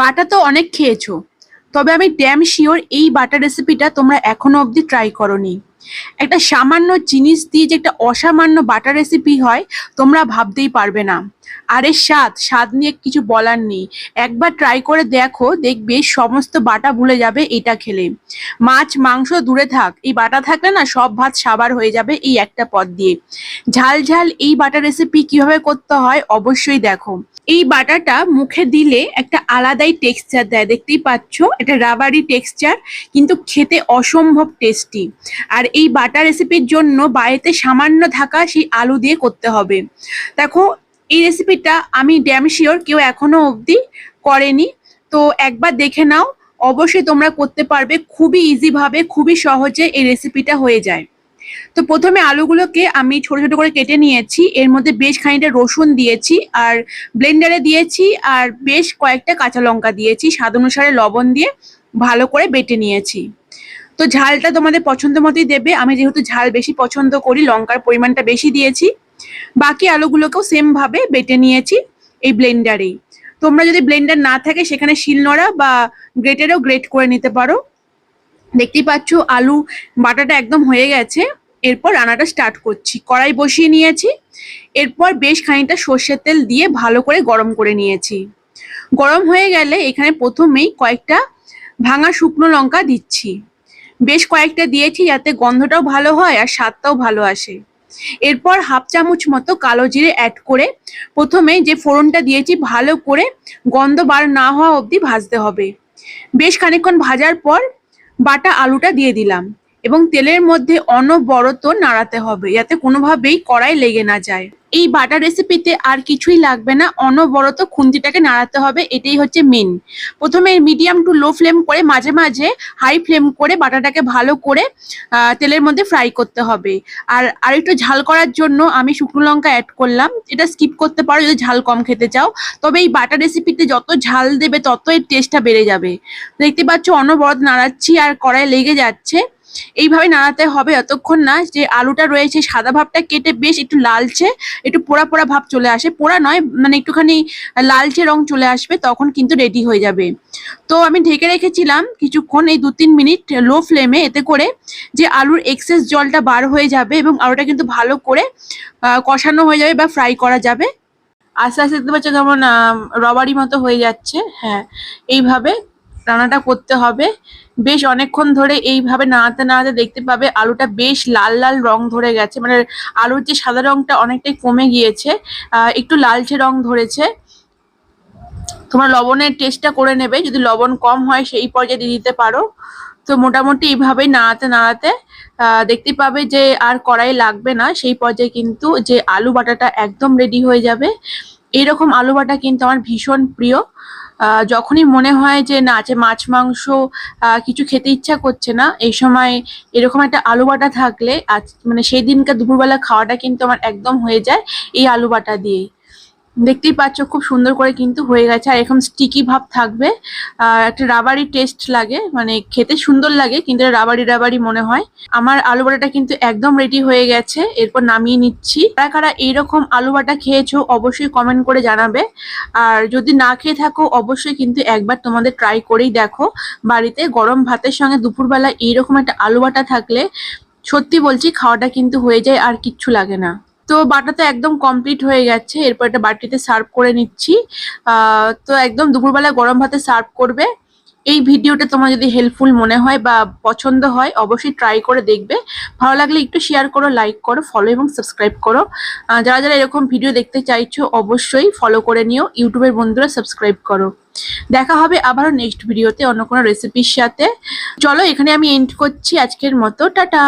বাটা তো অনেক খেয়েছো। তবে আমি ড্যাম শিওর এই বাটার রেসিপিটা তোমরা এখনও অবধি ট্রাই করনি। একটা সামান্য জিনিস দিয়ে যে একটা অসামান্য বাটার রেসিপি হয়, তোমরা ভাবতেই পারবে না। আরে স্বাদ স্বাদ নিয়ে কিছু বলার নেই। একবার ট্রাই করে দেখো, দেখবে সমস্ত বাটা ভুলে যাবে এটা খেলে। মাছ, মাংস দূরে থাক, এই বাটা থাকলে না সব ভাত সাবার হয়ে যাবে এই একটা পদ দিয়ে। ঝাল ঝাল এই বাটার রেসিপি কীভাবে করতে হয় অবশ্যই দেখো। এই বাটাটা মুখে দিলে একটা আলাদাই টেক্সচার দেয়, দেখতেই পাচ্ছ? এটা রাবারি টেক্সচার কিন্তু খেতে অসম্ভব টেস্টি আর এই বাটার রেসিপির জন্য বাড়িতে সামান্য থাকা সেই আলু দিয়ে করতে হবে। দেখো, এই রেসিপিটা আমি ড্যাম শিওর কেউ এখনও অবধি করেনি। তো একবার দেখে নাও, অবশ্যই তোমরা করতে পারবে। খুবই ইজি ভাবে, খুবই সহজে এই রেসিপিটা হয়ে যায়। তো প্রথমে আলুগুলোকে আমি ছোট ছোট করে কেটে নিয়েছি। এর মধ্যে বেশ খানিকটা রসুন দিয়েছি আর ব্লেন্ডারে দিয়েছি আর বেশ কয়েকটা কাঁচা লঙ্কা দিয়েছি। স্বাদ অনুসারে লবণ দিয়ে ভালো করে বেটে নিয়েছি। তো ঝালটা তোমাদের পছন্দ মতোই দেবে। আমি যেহেতু ঝাল বেশি পছন্দ করি, লঙ্কার পরিমাণটা বেশি দিয়েছি। বাকি আলুগুলোকেও সেম ভাবে বেটে নিয়েছি এই ব্লেন্ডারেই। তোমরা যদি ব্লেন্ডার না থাকে, সেখানে শিলনোড়া বা গ্রেটারেও গ্রেট করে নিতে পারো। দেখতেই পাচ্ছ, আলু বাটাটা একদম হয়ে গেছে। এরপর রান্নাটা স্টার্ট করছি। কড়াই বসিয়ে নিয়েছি। এরপর বেশ খানিকটা সর্ষের তেল দিয়ে ভালো করে গরম করে নিয়েছি। গরম হয়ে গেলে এখানে প্রথমেই কয়েকটা ভাঙা শুকনো লঙ্কা দিচ্ছি। বেশ কয়েকটা দিয়েছি যাতে গন্ধটাও ভালো হয় আর স্বাদটাও ভালো আসে। এরপর হাফ চামচ মতো কালো জিরে অ্যাড করে প্রথমে যে ফোড়নটা দিয়েছি, ভালো করে গন্ধ বার না হওয়া অবধি ভাজতে হবে। বেশ খানিকক্ষণ ভাজার পর বাটা আলুটা দিয়ে দিলাম। এবং তেলের মধ্যে অনবরত নাড়াতে হবে, যাতে কোনোভাবেই কড়াই লেগে না যায়। এই বাটার রেসিপিতে আর কিছুই লাগবে না, অনবরত খুন্তিটাকে নাড়াতে হবে, এটাই হচ্ছে মেন প্রথমে মিডিয়াম টু লো ফ্লেম করে মাঝে মাঝে হাই ফ্লেম করে বাটাটাকে ভালো করে তেলের মধ্যে ফ্রাই করতে হবে। আর আর একটু ঝাল করার জন্য আমি শুকনো লঙ্কা অ্যাড করলাম। এটা স্কিপ করতে পারো, যদি ঝাল কম খেতে চাও। তবে এই বাটার রেসিপিতে যত ঝাল দেবে তত এর টেস্টটা বেড়ে যাবে। দেখতে পাচ্ছ, অনবরত নাড়াচ্ছি আর কড়াই লেগে যাচ্ছে। এইভাবে নাড়াতে হবে যতক্ষণ না, যে আলুটা রয়েছে সাদা ভাবটা কেটে বেশ একটু লালচে, একটু পোড়া পোড়া ভাব চলে আসে। পোড়া নয় মানে একটুখানি লালচে রং চলে আসবে, তখন কিন্তু রেডি হয়ে যাবে। তো আমি ঢেকে রেখেছিলাম কিছুক্ষণ, এই দু তিন মিনিট লো ফ্লেমে এতে করে যে আলুর এক্সেস জলটা বার হয়ে যাবে এবং আলুটা কিন্তু ভালো করে কষানো হয়ে যাবে বা ফ্রাই করা যাবে। আস্তে আস্তে দেখতে পাচ্ছ কেমন রবারি মতো হয়ে যাচ্ছে। হ্যাঁ এইভাবে রান্নাটা করতে হবে। বেশ অনেকক্ষণ ধরে এইভাবে নাড়াতে নাড়াতে দেখতে পাবে আলুটা বেশ লাল লাল রং ধরে গেছে। মানে আলুর যে সাদা রংটা অনেকটাই কমে গিয়েছে একটু লালচে রং ধরেছে। তোমরা লবণের টেস্টটা করে নেবে, যদি লবণ কম হয় সেই পর্যায়ে দিয়ে দিতে পারো। তো মোটামুটি এইভাবেই নাড়াতে নাড়াতে দেখতে পাবে যে আর কড়াই লাগবে না। সেই পর্যায়ে কিন্তু যে আলু বাটাটা একদম রেডি হয়ে যাবে। এইরকম আলু বাটা কিন্তু আমার ভীষণ প্রিয়। যখনই মনে হয় যে না, যে মাছ, মাংস কিছু খেতে ইচ্ছা করছে না, এই সময় এরকম একটা আলু বাটা থাকলে আজ মানে সেই দিনকার দুপুরবেলা খাওয়াটা কিন্তু আমার একদম হয়ে যায় এই আলু বাটা দিয়েই। দেখতেই পাচ্ছ, খুব সুন্দর করে কিন্তু হয়ে গেছে। আর এরকম স্টিকি ভাব থাকবে। আর একটা রাবারি টেস্ট লাগে মানে খেতে সুন্দর লাগে, কিন্তু রাবারি রাবারি মনে হয়। আমার আলু বাটাটা কিন্তু একদম রেডি হয়ে গেছে, এরপর নামিয়ে নিচ্ছি। কারা কারা এইরকম আলু বাটা খেয়েছো, অবশ্যই কমেন্ট করে জানাবে। আর যদি না খেয়ে থাকো, অবশ্যই কিন্তু একবার তোমাদের ট্রাই করেই দেখো। বাড়িতে গরম ভাতের সঙ্গে দুপুরবেলা এইরকম একটা আলু বাটা থাকলে সত্যি বলছি, খাওয়াটা কিন্তু হয়ে যায় আর কিচ্ছু লাগে না। তো বাটা তো একদম কমপ্লিট হয়ে গেছে। এরপর একটা বাটিতে সার্ভ করে নিচ্ছি। তো একদম দুপুরবেলা গরম ভাতে সার্ভ করবে। এই ভিডিওটা তোমার যদি হেল্পফুল মনে হয় বা পছন্দ হয়, অবশ্যই ট্রাই করে দেখবে। ভালো লাগলে একটু শেয়ার করো লাইক করো ফলো এবং সাবস্ক্রাইব করো। যারা যারা এরকম ভিডিও দেখতে চাইছো, অবশ্যই ফলো করে নিও। ইউটিউবের বন্ধুরা সাবস্ক্রাইব করো। দেখা হবে আবারও নেক্সট ভিডিওতে অন্য কোনো রেসিপির সাথে। চলো এখানে আমি এন্ড করছি আজকের মতো। টাটা!